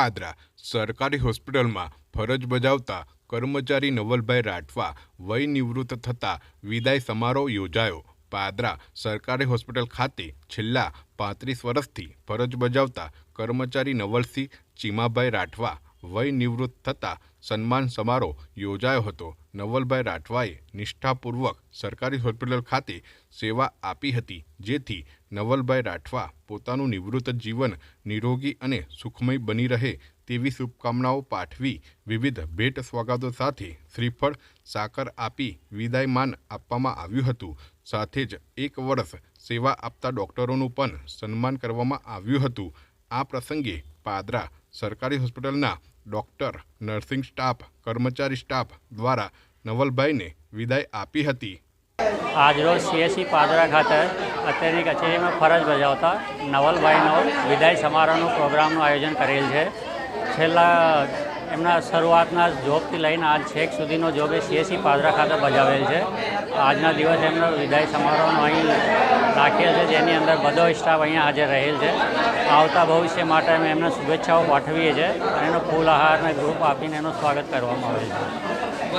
પાદરા સરકારી હોસ્પિટલમાં ફરજ બજાવતા કર્મચારી નવલભાઈ રાઠવા વય નિવૃત્ત થતાં વિદાય સમારોહ યોજાયો. પાદરા સરકારી હોસ્પિટલ ખાતે છેલ્લા પાંત્રીસ વર્ષથી ફરજ બજાવતા કર્મચારી નવલસિંહ ચીમાભાઈ રાઠવા વય નિવૃત્ત થતાં સન્માન સમારોહ યોજાયો હતો. નવલભાઈ રાઠવાએ નિષ્ઠાપૂર્વક સરકારી હોસ્પિટલ ખાતે સેવા આપી હતી, જેથી નવલભાઈ રાઠવા પોતાનું નિવૃત્ત જીવન નિરોગી અને સુખમય બની રહે તેવી શુભકામનાઓ પાઠવી વિવિધ ભેટ સ્વાગતો સાથે શ્રીફળ, સાકર આપી વિદાયમાન આપવામાં આવ્યું હતું. સાથે જ એક વર્ષ સેવા આપતા ડોક્ટરોનું પણ સન્માન કરવામાં આવ્યું હતું. આ પ્રસંગે પાદરા સરકારી હોસ્પિટલના ડોક્ટર, નર્સિંગ સ્ટાફ, કર્મચારી સ્ટાફ દ્વારા નવલભાઈને વિદાય આપી હતી. આજરોજ સીએસસી પાદરા ખાતે અત્યારની કચેરીમાં ફરજ બજાવતા નવલભાઈનો વિદાય સમારોહનો પ્રોગ્રામનું આયોજન કરેલ છે. છેલ્લા એમના શરૂઆતના જોબથી લઈને આજ છેક સુધીનો જોબ એ સીએસસી પાદરા ખાતે બજાવેલ છે. આજના દિવસે એમનો વિદાય સમારોહનો અહીં રાખેલ છે, જેની અંદર બધો સ્ટાફ અહીંયા હાજર રહેલ છે. આવતા ભવિષ્ય માટે અમે એમને શુભેચ્છાઓ પાઠવીએ છીએ અને એનો ફૂલ આહાર અને ગ્રુપ આપીને એનું સ્વાગત કરવામાં આવે છે.